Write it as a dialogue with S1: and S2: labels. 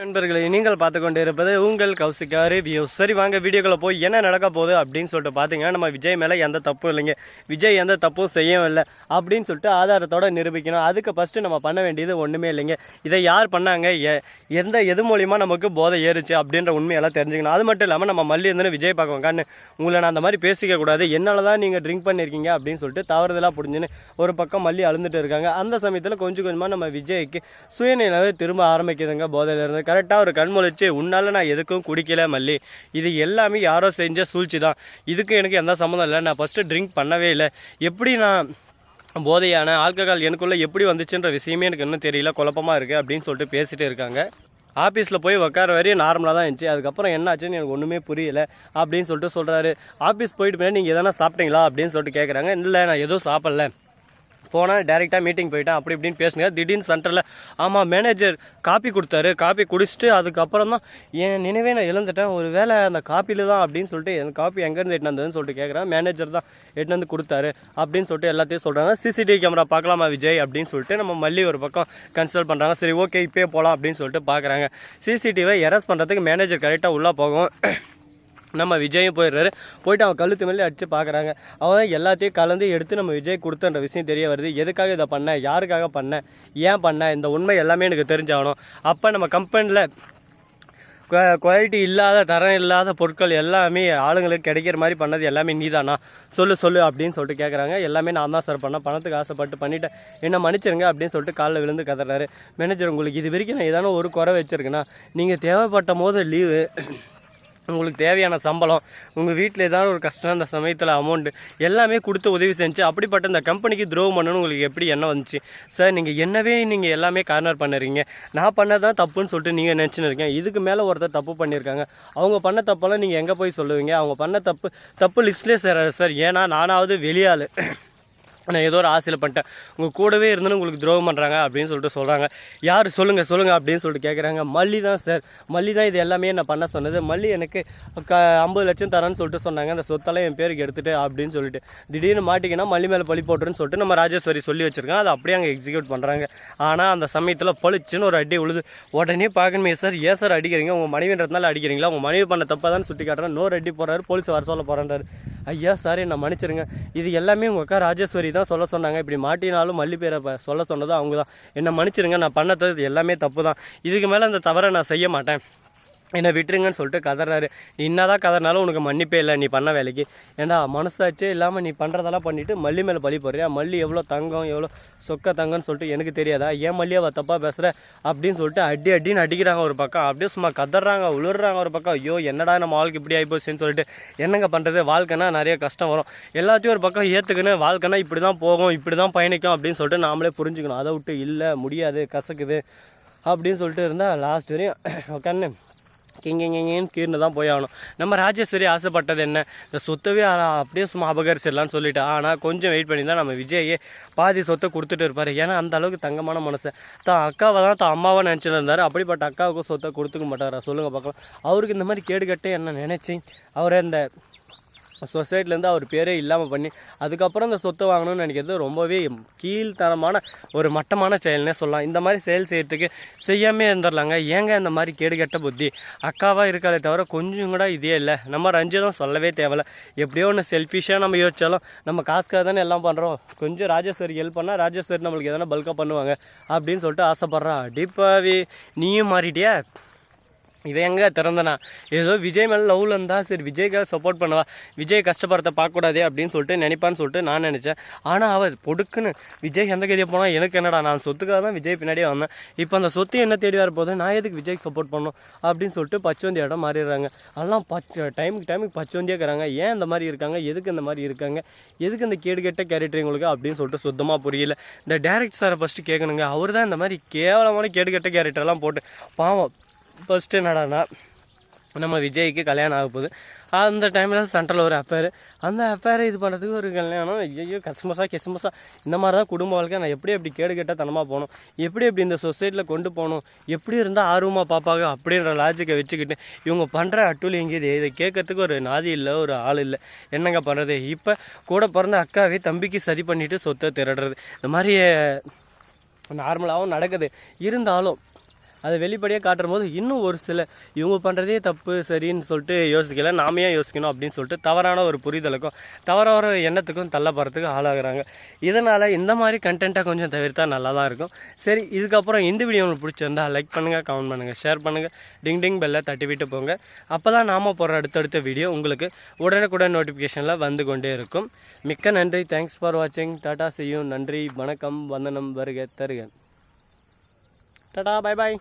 S1: நண்பர்களை நீங்கள் பார்த்து கொண்டு இருப்பது உங்கள் கௌசிகா ரிவ்யூ சரி வாங்க வீடியோக்குள்ள போய் என்ன நடக்க போகுது அப்படின்னு சொல்லிட்டு பார்த்தீங்கன்னா நம்ம விஜய் மேலே எந்த தப்பும் இல்லைங்க. விஜய் எந்த தப்பும் செய்யவும் இல்லை அப்படின்னு சொல்லிட்டு ஆதாரத்தோட நிரூபிக்கணும். அதுக்கு ஃபஸ்ட்டு நம்ம பண்ண வேண்டியது ஒன்றுமே இல்லைங்க. இதை யார் பண்ணாங்க? எ- எந்த எது மூலியமாக நமக்கு போதை ஏறுச்சு அப்படின்ற உண்மையெல்லாம் தெரிஞ்சுக்கணும். அது மட்டும் இல்லாமல் நம்ம மல்லி இருந்து விஜய் பார்க்க உட்காந்து உங்களை நான் அந்த மாதிரி பேசிக்க கூடாது. என்னால் தான் நீங்கள் ட்ரிங்க் பண்ணியிருக்கீங்க அப்படின்னு சொல்லிட்டு தவறுதலாக புரிஞ்சுன்னு ஒரு பக்கம் மல்லி அழுந்துட்டு இருக்காங்க. அந்த சமயத்தில் கொஞ்சம் கொஞ்சமாக நம்ம விஜய்க்கு சுயநிலவை திரும்ப ஆரம்பிக்குதுங்க. போதையிலிருந்து கரெக்டாக ஒரு கண்மொழிச்சு உன்னால நான் எதுக்கும் குடிக்கல மல்லி. இது எல்லாமே யாரோ செஞ்ச சூழ்ச்சி தான். இதுக்கு எனக்கு எந்த சம்மந்தம் இல்லை. நான் ஃபஸ்ட்டு ட்ரிங்க் பண்ணவே இல்லை. எப்படி நான் போதையான ஆல்கஹால் எனக்குள்ளே எப்படி வந்துச்சுன்ற விஷயமே எனக்கு இன்னும் தெரியல. குழப்பமாக இருக்குது அப்படின்னு சொல்லிட்டு பேசிகிட்டு இருக்காங்க. ஆஃபீஸில் போய் உட்கார வரையும் நார்மலாக தான் இருந்துச்சு. அதுக்கப்புறம் என்னாச்சுன்னு எனக்கு ஒன்றுமே புரியல அப்படின்னு சொல்லிட்டு சொல்கிறாரு ஆஃபீஸ் போயிட்டு பின்னாடி நீங்கள் எதனா சாப்பிட்டீங்களா அப்படின்னு சொல்லிட்டு கேட்குறாங்க இல்லை நான் எதுவும் சாப்பிடல. போனால் டேரெக்டாக மீட்டிங் போயிட்டேன் அப்படி இப்படின்னு பேசுங்க திடீர்னு சென்டரில் ஆமாம் மேனேஜர் காப்பி கொடுத்தாரு. காப்பி குடிச்சிட்டு அதுக்கப்புறம் தான் என் நினைவே நான் இழந்துட்டேன். ஒரு வேலை அந்த காப்பியில் தான் அப்படின்னு சொல்லிட்டு என் காப்பி எங்கேருந்து எட்டு வந்ததுன்னு சொல்லிட்டு கேட்குறேன் மேனேஜர் தான் எட்டு வந்து கொடுத்தாரு அப்படின்னு சொல்லிட்டு எல்லாத்தையும் சொல்கிறாங்க சிசிடிவி கேமரா பார்க்கலாமா விஜய் அப்படின்னு சொல்லிட்டு நம்ம மல்லி ஒரு பக்கம் கன்சல்ட் பண்ணுறாங்க சரி ஓகே இப்போயே போகலாம் அப்படின்னு சொல்லிட்டு பார்க்குறாங்க. சிசிடிவியை எரஸ் பண்ணுறதுக்கு மேனேஜர் கரெக்டாக உள்ளே போகும் நம்ம விஜயும் போயிடுறாரு. போயிட்டு அவன் கழுத்து மேலே அடிச்சு பார்க்குறாங்க அவன் தான் எல்லாத்தையும் கலந்து எடுத்து நம்ம விஜய் கொடுத்தன்ற விஷயம் தெரிய வருது. எதுக்காக இதை பண்ண? யாருக்காக பண்ண? ஏன் பண்ண? இந்த உண்மை எல்லாமே எனக்கு தெரிஞ்சாகணும். அப்போ நம்ம கம்பெனியில் குவாலிட்டி இல்லாத தரம் இல்லாத பொருட்கள் எல்லாமே ஆளுங்களுக்கு கிடைக்கிற மாதிரி பண்ணது எல்லாமே நீதானா? சொல்லு சொல்லு அப்படின்னு சொல்லிட்டு கேட்குறாங்க எல்லாமே நான் தான் சார் பண்ணேன் பணத்துக்கு ஆசைப்பட்டு பண்ணிவிட்டேன் என்ன மன்னிச்சிருங்க அப்படின்னு சொல்லிட்டு காலில் விழுந்து கதறாரு. மேனேஜர் உங்களுக்கு இது வரைக்கும் நான் ஏதான ஒரு குறை வச்சுருக்கேன்னா நீங்கள் தேவைப்பட்ட போது லீவு உங்களுக்கு தேவையான சம்பளம் உங்கள் வீட்டில் ஏதாவது ஒரு கஷ்டம் அந்த சமயத்தில் அமௌண்ட் எல்லாமே கொடுத்து உதவி செஞ்சு அப்படிப்பட்ட இந்த கம்பெனிக்கு துரோகம் பண்ணணும்னு உங்களுக்கு எப்படி என்ன வந்துச்சு? சார் நீங்கள் என்னவே நீங்கள் எல்லாமே கார்னர் பண்ணுறீங்க. நான் பண்ண தான் தப்புன்னு சொல்லிட்டு நீங்கள் நினச்சின்னு இருக்கேன் இதுக்கு மேலே ஒருத்தர் தப்பு பண்ணியிருக்காங்க. அவங்க பண்ண தப்பெல்லாம் நீங்கள் எங்கே போய் சொல்லுவீங்க? அவங்க பண்ண தப்பு தப்பு லிஸ்ட்லேயே சார் சார் ஏன்னா நானாவது வெளியாள். நான் ஏதோ ஒரு ஆசையில் பண்ணிட்டேன். உங்கள் கூடவே இருந்தேன்னு உங்களுக்கு துரோகம் பண்ணுறாங்க அப்படின்னு சொல்லிட்டு சொல்கிறாங்க யார்? சொல்லுங்கள் சொல்லுங்கள் அப்படின்னு சொல்லிட்டு கேட்குறாங்க மல்லி தான் சார். மல்லி தான் இது எல்லாமே நான் பண்ண சொன்னது. மல்லி எனக்கு க ஐம்பது லட்சம் தரேன்னு சொல்லிட்டு சொன்னாங்க. அந்த சொத்தெல்லாம் என் பேருக்கு எடுத்துகிட்டு அப்படின்னு சொல்லிட்டு. திடீர்னு மாட்டிங்கன்னா மல்லி மேலே பழி போட்டுருன்னு சொல்லிட்டு நம்ம ராஜேஸ்வரி சொல்லி வச்சுருக்கோம் அதை அப்படியே அங்கே எக்ஸிக்யூட் பண்ணுறாங்க ஆனால் அந்த சமயத்தில் பளிச்சுன்னு ஒரு அடி உழுது உடனே பார்க்கணுமே சார். ஏன் சார் அடிக்கிறீங்க? உங்கள் மனைவின்றதுனால அடிக்கிறீங்களா? உங்கள் மனைவி பண்ண தப்பாக தான் சுட்டி காட்டுறேன் நோர் அடி போகிறாரு போலீஸ் வர சொல்ல போகிறாரு ஐயா சார் என்ன மன்னிச்சிருங்க. இது எல்லாமே உங்கள் அக்கா ராஜேஸ்வரி தான் சொல்ல சொன்னாங்க. இப்படி மாட்டினாலும் மல்லி பேரை சொல்ல சொன்னதும் அவங்க தான் என்ன மன்னிச்சிருங்க நான் பண்ணது இது எல்லாமே தப்பு தான் இதுக்கு மேலே அந்த தவறை நான் செய்ய மாட்டேன். என்னை விட்டுருங்கன்னு சொல்லிட்டு கதறாரு. நீ என்னதான் கதறினாலும் உனக்கு மன்னிப்பே இல்லை நீ பண்ண வேலைக்கு. ஏன்டா மனசாச்சே இல்லாமல் நீ பண்ணுறதெல்லாம் பண்ணிவிட்டு மல்லி மேலே பழி போடுறியா? மல்லி எவ்வளோ தங்கம் எவ்வளோ சொக்க தங்கம்னு சொல்லிட்டு எனக்கு தெரியாதா? ஏன் மல்லி அவள் தப்பாக பேசுகிற அப்படின்னு சொல்லிட்டு அடி அடின்னு அடிக்கிறாங்க ஒரு பக்கம். அப்படியே சும்மா கதறாங்க உளுறாங்க ஒரு பக்கம். ஐயோ என்னடா நம்ம வாழ்க்கை இப்படி ஆகிப்போச்சுன்னு சொல்லிட்டு என்னங்க பண்ணுறது வாழ்க்கைனா நிறைய கஷ்டம் வரும். எல்லாத்தையும் ஒரு பக்கம் ஏற்றுக்குன்னு வாழ்க்கைனா இப்படி தான் போகும் இப்படி தான் பயணிக்கும் அப்படின்னு சொல்லிட்டு நாமளே புரிஞ்சுக்கணும். அதை விட்டு இல்லை முடியாது கசக்குது அப்படின்னு சொல்லிட்டு இருந்தால் லாஸ்ட் வரையும் உட்காந்து கிங்கிங்கின்னு கீர்னு தான் போய் ஆகணும். நம்ம ராஜேஸ்வரி ஆசைப்பட்டது என்ன? இந்த சொத்தவே அப்படியே சும்மா அபகரிச்சிடலாம்னு சொல்லிட்டு ஆனால் கொஞ்சம் வெயிட் பண்ணி தான் நம்ம விஜயே பாதி சொத்தை கொடுத்துட்டு இருப்பார். ஏன்னா அந்த அளவுக்கு தங்கமான மனசு. தான் அக்காவை தான் தான் அம்மாவை நினச்சிட்டு இருந்தார் அப்படிப்பட்ட அக்காவுக்கும் சொத்தை கொடுத்துக்க மாட்டாரா? சொல்லுங்கள் பார்க்கலாம். அவருக்கு இந்த மாதிரி கேடுகட்டே என்ன நினச்சி? அவரை இந்த சொசைட்டிலேருந்து அவர் பேரே இல்லாமல் பண்ணி அதுக்கப்புறம் இந்த சொத்தை வாங்கணும்னு நினைக்கிறது ரொம்பவே கீழ்த்தரமான ஒரு மட்டமான செயல்னே சொல்லலாம். இந்த மாதிரி செயல் செய்கிறதுக்கு செய்யாமே இருந்துடலாங்க. ஏங்க இந்த மாதிரி கேடுகட்ட புத்தி? அக்காவாக இருக்காதே தவிர கொஞ்சம் கூட இதே இல்லை. நம்ம ரஞ்சிதம் சொல்லவே தேவையில்ல. எப்படியோ ஒன்று செல்ஃபிஷாக நம்ம யோசிச்சாலும் நம்ம காசுக்காக தானே எல்லாம் பண்ணுறோம் கொஞ்சம் ராஜேஸ்வரி ஹெல்ப் பண்ணால் ராஜேஸ்வரி நம்மளுக்கு எதனா பல்காக பண்ணுவாங்க அப்படின்னு சொல்லிட்டு ஆசைப்பட்றா அடிப்பாவி நீயும் மாறிட்டியா? இவன் எங்கே திறந்தனா? ஏதோ விஜய் மேலே லவ்ல இருந்தால் சரி விஜய்க்காக சப்போர்ட் பண்ணவா? விஜய் கஷ்டப்படுறத பார்க்கக்கூடாதே அப்படின்னு சொல்லிட்டு நினைப்பான்னு சொல்லிட்டு நான் நினச்சேன். ஆனால் அவள் பொடுக்குன்னு விஜய் எந்த கதையை போனால் எனக்கு என்னடா நான் சொத்துக்காக தான் விஜய் பின்னாடியே வந்தேன். இப்போ அந்த சொத்து என்ன தேடி வர போது நான் எதுக்கு விஜய்க்கு சப்போர்ட் பண்ணணும் அப்படின்னு சொல்லிட்டு பச்சோந்தி இடம் மாறிடுறாங்க. அதெல்லாம் பச் டைமுக்கு டைமுக்கு பச்சோந்தியாக இருக்கிறாங்க. ஏன் இந்த மாதிரி இருக்காங்க? எதுக்கு இந்த மாதிரி இருக்காங்க? எதுக்கு இந்த கேடு கெட்ட கேரக்டர் உங்களுக்கு அப்படின்னு சொல்லிட்டு சுத்தமாக புரியல. இந்த டேரக்ட் சாரை ஃபஸ்ட்டு கேட்கணுங்க அவர் தான் இந்த மாதிரி கேவலமான கேடு கெட்ட கேரக்டர்லாம் போட்டு பாவம். ஃபஸ்ட்டு நடனா நம்ம விஜய்க்கு கல்யாணம் ஆக போகுது. அந்த டைமில் சென்ட்ரல் ஒரு அஃபேர் அந்த அஃபேரை இது பண்ணுறதுக்கு ஒரு கல்யாணம். ஐயோ கசமசா கிசமசா. இந்த மாதிரி தான் குடும்ப வாழ்க்கை. நான் எப்படி எப்படி கேடு கேட்டால் தனமாக போகணும்? எப்படி எப்படி இந்த சொசைட்டியில் கொண்டு போகணும்? எப்படி இருந்தால் ஆர்வமாக பார்ப்பாங்க? அப்படின்ற லாஜிக்கை வச்சுக்கிட்டு இவங்க பண்ணுற அட்டூழி இது. இதை கேட்கறதுக்கு ஒரு நாதி இல்லை ஒரு ஆள் இல்லை. என்னங்க பண்ணுறது இப்போ கூட பிறந்த அக்காவே தம்பிக்கு சதி பண்ணிட்டு சொத்தை திருடுறது. இந்த மாதிரி நார்மலாகவும் நடக்குது. இருந்தாலும் அதை வெளிப்படையாக காட்டும் போது இன்னும் ஒரு சில இவங்க பண்ணுறதே தப்பு சரின்னு சொல்லிட்டு யோசிக்கல. நாம ஏன் யோசிக்கணும் அப்படின்னு சொல்லிட்டு தவறான ஒரு புரிதலுக்கும் தவறான ஒரு எண்ணத்துக்கும் தள்ளப்படுறதுக்கு ஆளாகிறாங்க. இதனால் இந்த மாதிரி கண்டென்ட்டாக கொஞ்சம் தவிர்த்தா நல்லா தான் இருக்கும். சரி இதுக்கப்புறம் இந்த வீடியோ உங்களுக்கு பிடிச்சிருந்தா லைக் பண்ணுங்கள் கமெண்ட் பண்ணுங்கள் ஷேர் பண்ணுங்கள் டிங் டிங் பெல்லை தட்டி விட்டு போங்க. அப்போ தான் நாம் போகிற அடுத்தடுத்த வீடியோ உங்களுக்கு உடனுக்குடன் நோட்டிஃபிகேஷனில் வந்து கொண்டே இருக்கும். மிக்க நன்றி. தேங்க்ஸ் ஃபார் வாட்சிங் டாடா செய்யும் நன்றி. வணக்கம். வந்தனம். வருக தருக. Tata bye bye